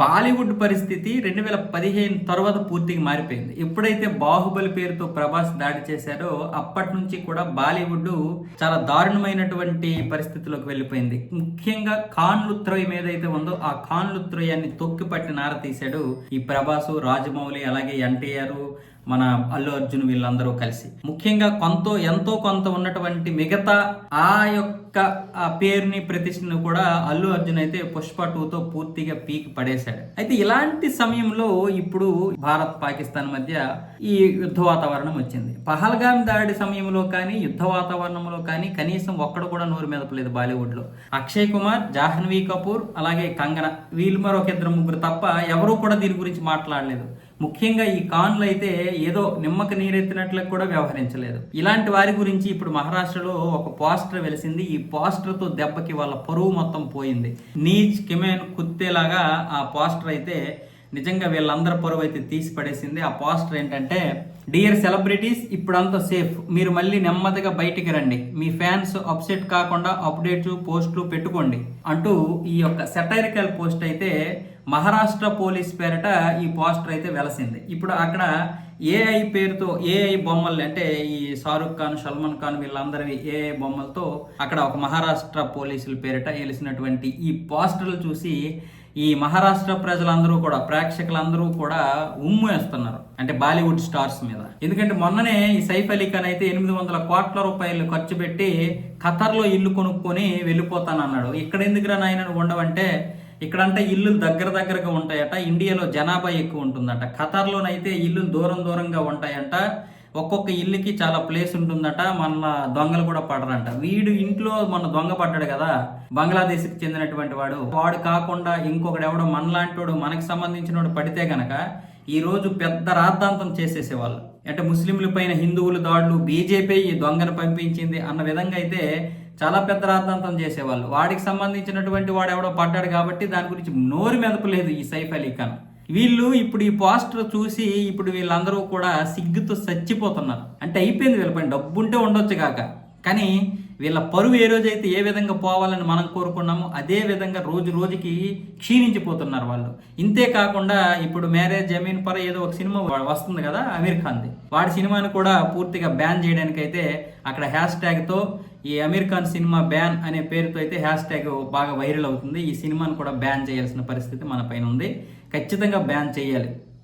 బాలీవుడ్ పరిస్థితి రెండు వేల పదిహేను తర్వాత పూర్తిగా మారిపోయింది. ఎప్పుడైతే బాహుబలి పేరుతో ప్రభాస్ దాడి చేశారో అప్పటి నుంచి కూడా బాలీవుడ్ చాలా దారుణమైనటువంటి పరిస్థితిలోకి వెళ్ళిపోయింది. ముఖ్యంగా కాన్లుత్రయం ఏదైతే ఉందో ఆ ఖాన్ లుత్రోయాన్ని తొక్కి పట్టిన నార తీశాడు ఈ ప్రభాసు రాజమౌళి అలాగే ఎన్టీఆర్ మన అల్లు అర్జున్ వీళ్ళందరూ కలిసి. ముఖ్యంగా కొంత ఎంతో కొంత ఉన్నటువంటి మిగతా ఆ యొక్క ఆ పేరుని ప్రతిష్టను కూడా అల్లు అర్జున్ అయితే పుష్ప టూతో పూర్తిగా పీకి పడేశాడు. అయితే ఇలాంటి సమయంలో ఇప్పుడు భారత్ పాకిస్తాన్ మధ్య ఈ యుద్ధ వాతావరణం వచ్చింది. పహల్గామ్ దాడి సమయంలో కానీ యుద్ధ వాతావరణంలో కానీ కనీసం ఒక్కడు కూడా నోరు మెదపలేదు బాలీవుడ్లో అక్షయ్ కుమార్ జాహ్నవి కపూర్ అలాగే కంగన వీళ్ళు మరొక ఇద్దరు ముగ్గురు తప్ప ఎవరూ కూడా దీని గురించి మాట్లాడలేదు. ముఖ్యంగా ఈ కాన్లు అయితే ఏదో నిమ్మక నీరెత్తినట్లు కూడా వ్యవహరించలేదు. ఇలాంటి వారి గురించి ఇప్పుడు మహారాష్ట్రలో ఒక పోస్టర్ వెలిసింది. ఈ పోస్టర్తో దెబ్బకి వాళ్ళ పరువు మొత్తం పోయింది. నీచ్ కిమెన్ కుత్తేలాగా ఆ పోస్టర్ అయితే నిజంగా వీళ్ళందరి పొరవ అయితే తీసి పడేసింది. ఆ పోస్టర్ ఏంటంటే డియర్ సెలబ్రిటీస్ ఇప్పుడంతా సేఫ్ మీరు మళ్ళీ నెమ్మదిగా బయటికి రండి. మీ ఫ్యాన్స్ అప్సెట్ కాకుండా అప్డేట్స్ పోస్టులు పెట్టుకోండి. అంటూ ఈ యొక్క సెటైరికల్ పోస్ట్ అయితే మహారాష్ట్ర పోలీస్ పేరిట ఈ పోస్టర్ అయితే వెలసింది. ఇప్పుడు అక్కడ ఏఐ పేరుతో ఏఐ బొమ్మలు అంటే ఈ షారుఖ్ ఖాన్ సల్మాన్ ఖాన్ వీళ్ళందరివి ఏఐ బొమ్మలతో అక్కడ ఒక మహారాష్ట్ర పోలీసుల పేరిట వెలిసినటువంటి ఈ పోస్టర్లు చూసి ఈ మహారాష్ట్ర ప్రజలందరూ కూడా ప్రేక్షకులందరూ కూడా ఉమ్ము వేస్తున్నారు. అంటే బాలీవుడ్ స్టార్స్ మీద. ఎందుకంటే మొన్ననే ఈ సైఫ్ అలీ ఖాన్ అయితే ఎనిమిది వందల కోట్ల రూపాయలు ఖర్చు పెట్టి ఖతర్లో ఇల్లు కొనుక్కొని వెళ్ళిపోతానన్నాడు. ఇక్కడ ఎందుకురా నాయన ఉండవంటే ఇక్కడంటే ఇల్లు దగ్గర దగ్గరగా ఉంటాయట ఇండియాలో జనాభా ఎక్కువ ఉంటుందట. ఖతర్లోనైతే ఇల్లు దూరం దూరంగా ఉంటాయంట. ఒక్కొక్క ఇల్లుకి చాలా ప్లేస్ ఉంటుందట మన దొంగలు కూడా పడరంట. వీడు ఇంట్లో మన దొంగ పడ్డాడు కదా బంగ్లాదేశ్కి చెందినటువంటి వాడు. వాడు కాకుండా ఇంకొకడు ఎవడో మనలాంటి వాడు సంబంధించిన వాడు పడితే గనక ఈ రోజు పెద్ద రాద్ధాంతం చేసేసేవాళ్ళు. అంటే ముస్లింల పైన హిందువుల దాడులు బీజేపీ ఈ దొంగను పంపించింది అన్న విధంగా అయితే చాలా పెద్ద రాద్ధాంతం చేసేవాళ్ళు. వాడికి సంబంధించినటువంటి వాడు ఎవడో పడ్డాడు కాబట్టి దాని గురించి నోరు మెదపలేదు ఈ సైఫ్ అలీ ఖాన్. వీళ్ళు ఇప్పుడు ఈ పోస్టర్ చూసి ఇప్పుడు వీళ్ళందరూ కూడా సిగ్గుతో చచ్చిపోతున్నారు. అంటే అయిపోయింది వీళ్ళ పని. డబ్బు ఉంటే ఉండొచ్చు కాక. కానీ వీళ్ళ పరువు ఏ రోజైతే ఏ విధంగా పోవాలని మనం కోరుకున్నామో అదే విధంగా రోజు రోజుకి క్షీణించిపోతున్నారు వాళ్ళు. ఇంతే కాకుండా ఇప్పుడు మ్యారేజ్ జమీన్ పర ఏదో ఒక సినిమా వస్తుంది కదా అమీర్ ఖాన్ది. వాడి సినిమాను కూడా పూర్తిగా బ్యాన్ చేయడానికైతే అక్కడ హ్యాష్ ట్యాగ్తో ఈ అమీర్ ఖాన్ సినిమా బ్యాన్ అనే పేరుతో అయితే హ్యాష్ ట్యాగ్ బాగా వైరల్ అవుతుంది. ఈ సినిమాను కూడా బ్యాన్ చేయాల్సిన పరిస్థితి మన పైన ఉంది. ఖచ్చితంగా బ్యాన్ చేయాలి.